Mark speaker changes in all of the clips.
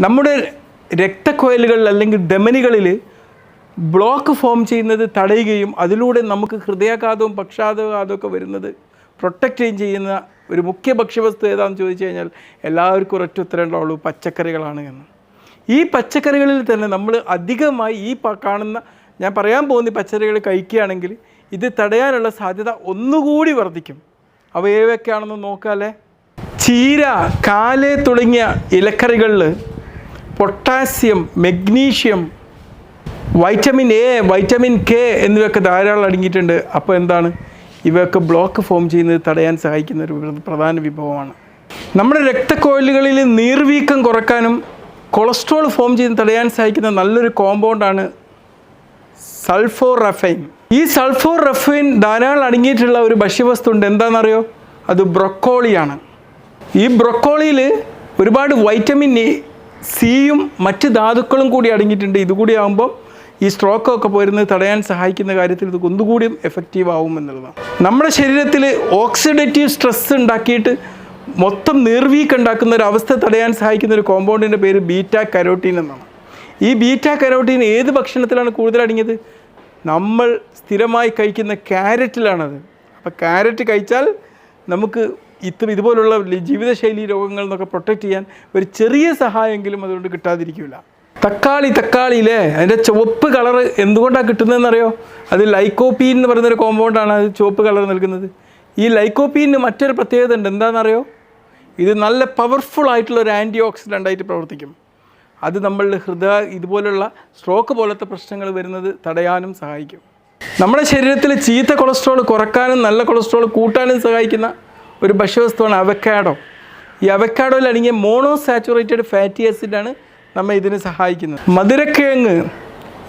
Speaker 1: നമ്മുടെ രക്തക്കൊയലുകളിൽ അല്ലെങ്കിൽ ധമനികളിൽ block form ചെയ്യുന്നത് തടയുകയും അതിലൂടെ നമുക്ക് ഹൃദയാഘാതവും പക്ഷാഘാതവും ഒക്കെ വരുന്നത് പ്രൊട്ടക്റ്റ് ചെയ്യുന്ന ഒരു മുഖ്യ ഭക്ഷ്യവസ്തു ഏതാണെന്ന് ചോദിച്ചു കഴിഞ്ഞാൽ എല്ലാവർക്കും ഒരൊറ്റ ഉത്തരം ഉണ്ടാവുള്ളൂ പച്ചക്കറികളാണ് എന്ന്. ഈ പച്ചക്കറികളിൽ തന്നെ നമ്മൾ അധികമായി ഈ കാണുന്ന ഞാൻ പറയാൻ പോകുന്ന പച്ചക്കറികൾ കഴിക്കുകയാണെങ്കിൽ ഇത് തടയാനുള്ള സാധ്യത ഒന്നുകൂടി വർദ്ധിക്കും. അവ ഏവയൊക്കെയാണെന്ന് നോക്കാല്ലേ? ചീര കാൽ തുടങ്ങിയ ഇലക്കറികളിൽ potassium magnesium vitamin A vitamin K എന്നിവയൊക്കെ ധാരാളം അടങ്ങിയിട്ടുണ്ട്. അപ്പോൾ എന്താണ്? ഇവയൊക്കെ ബ്ലോക്ക് ഫോം ചെയ്യുന്നത് തടയാൻ സഹായിക്കുന്ന ഒരു പ്രധാന വിഭവമാണ്. നമ്മുടെ രക്തക്കോയിലുകളിൽ നീർവീക്കം കുറക്കാനും കൊളസ്ട്രോൾ ഫോം ചെയ്ത് തടയാൻ സഹായിക്കുന്ന നല്ലൊരു കോമ്പൗണ്ടാണ് സൾഫോർ റഫൈൻ ഈ സൾഫോർ റഫൈൻ ധാരാളം അടങ്ങിയിട്ടുള്ള ഒരു ഭക്ഷ്യവസ്തു ഉണ്ട്. എന്താണെന്നറിയോ? അത് ബ്രൊക്കോളിയാണ്. ഈ ബ്രൊക്കോളിയിൽ ഒരുപാട് വൈറ്റമിൻ എ സിയും മറ്റ് ധാതുക്കളും കൂടി അടങ്ങിയിട്ടുണ്ട്. ഇതുകൂടി ആകുമ്പോൾ ഈ സ്ട്രോക്കൊക്കെ പോരുന്നത് തടയാൻ സഹായിക്കുന്ന കാര്യത്തിൽ ഇത് ഒന്നുകൂടിയും എഫക്റ്റീവ് ആവും എന്നുള്ളതാണ്. നമ്മുടെ ശരീരത്തിൽ ഓക്സിഡേറ്റീവ് സ്ട്രെസ് ഉണ്ടാക്കിയിട്ട് മൊത്തം നീർവീക്ക് ഉണ്ടാക്കുന്ന ഒരു അവസ്ഥ തടയാൻ സഹായിക്കുന്ന ഒരു കോമ്പൗണ്ടിന്റെ പേര് ബീറ്റ കരോട്ടീൻ എന്നാണ്. ഈ ബീറ്റ കരോട്ടീൻ ഏത് ഭക്ഷണത്തിലാണ് കൂടുതൽ അടങ്ങിയത്? നമ്മൾ സ്ഥിരമായി കഴിക്കുന്ന ക്യാരറ്റിലാണത്. അപ്പോൾ ക്യാരറ്റ് കഴിച്ചാൽ നമുക്ക് ഇത്ര ഇതുപോലുള്ള ജീവിതശൈലി രോഗങ്ങളിൽ നിന്നൊക്കെ പ്രൊട്ടക്റ്റ് ചെയ്യാൻ ഒരു ചെറിയ സഹായമെങ്കിലും അതുകൊണ്ട് കിട്ടാതിരിക്കില്ല തക്കാളി തക്കാളിയിലെ അതിന്റെ ചുവപ്പ് കളറ് എന്തുകൊണ്ടാണ് കിട്ടുന്നതെന്നറിയോ? അത് ലൈക്കോപ്പീൻ എന്ന് പറയുന്നൊരു കോമ്പൗണ്ടാണ് അത് ചുവപ്പ് കളർ നൽകുന്നത്. ഈ ലൈക്കോപ്പീന് മറ്റൊരു പ്രത്യേകത ഉണ്ട്. എന്താണെന്നറിയോ? ഇത് നല്ല പവർഫുൾ ആയിട്ടുള്ള ഒരു ആന്റി ഓക്സിഡന്റ് ആയിട്ട് പ്രവർത്തിക്കും. അത് നമ്മളുടെ ഹൃദയ ഇതുപോലുള്ള സ്ട്രോക്ക് പോലത്തെ പ്രശ്നങ്ങൾ വരുന്നത് തടയാനും സഹായിക്കും. നമ്മുടെ ശരീരത്തിൽ ചീത്ത കൊളസ്ട്രോൾ കുറക്കാനും നല്ല കൊളസ്ട്രോൾ കൂട്ടാനും സഹായിക്കുന്ന ഒരു ഭക്ഷ്യവസ്തുവാണ് അവക്കാഡോ ഈ അവക്കാഡോയിൽ അടങ്ങിയ മോണോ സാച്ചുറേറ്റഡ് ഫാറ്റി ആസിഡാണ് നമ്മെ ഇതിന് സഹായിക്കുന്നത്. മധുരക്കിഴങ്ങ്.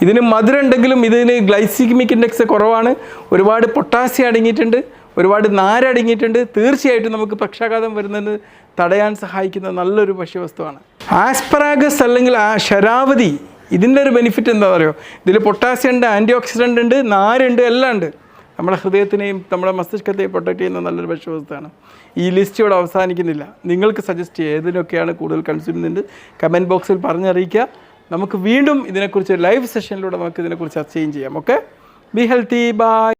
Speaker 1: ഇതിന് മധുരം ഉണ്ടെങ്കിലും ഇതിന് ഗ്ലൈസിമിക് ഇൻഡെക്സ് കുറവാണ്. ഒരുപാട് പൊട്ടാസ്യം അടങ്ങിയിട്ടുണ്ട്. ഒരുപാട് നാരടങ്ങിയിട്ടുണ്ട് തീർച്ചയായിട്ടും നമുക്ക് പക്ഷാഘാതം വരുന്നതിന് തടയാൻ സഹായിക്കുന്ന നല്ലൊരു ഭക്ഷ്യവസ്തുവാണ്. ആസ്പറാഗസ് അല്ലെങ്കിൽ ആ ശരാവതി ഇതിന്റെ ഒരു ബെനിഫിറ്റ് എന്താ പറയുക ഇതിൽ പൊട്ടാസ്യം ഉണ്ട് ആന്റി ഓക്സിഡന്റ് ഉണ്ട് നാരുണ്ട് എല്ലാം ഉണ്ട്. നമ്മുടെ ഹൃദയത്തിനെയും നമ്മുടെ മസ്തിഷ്കത്തെയും പ്രൊട്ടക്റ്റ് ചെയ്യുന്ന നല്ലൊരു ഭക്ഷ്യവസ്തുവാണ്. ഈ ലിസ്റ്റ് ഇവിടെ അവസാനിക്കുന്നില്ല. നിങ്ങൾക്ക് സജസ്റ്റ് ചെയ്യുക ഏതിനൊക്കെയാണ് കൂടുതൽ കൺസ്യൂം ചെയ്യുന്നത്? കമന്റ് ബോക്സിൽ പറഞ്ഞറിയിക്കുക. നമുക്ക് വീണ്ടും ഇതിനെക്കുറിച്ച് ലൈവ് സെഷനിലൂടെ നമുക്ക് ഇതിനെക്കുറിച്ച് ചർച്ച ചെയ്യാം. Okay be healthy by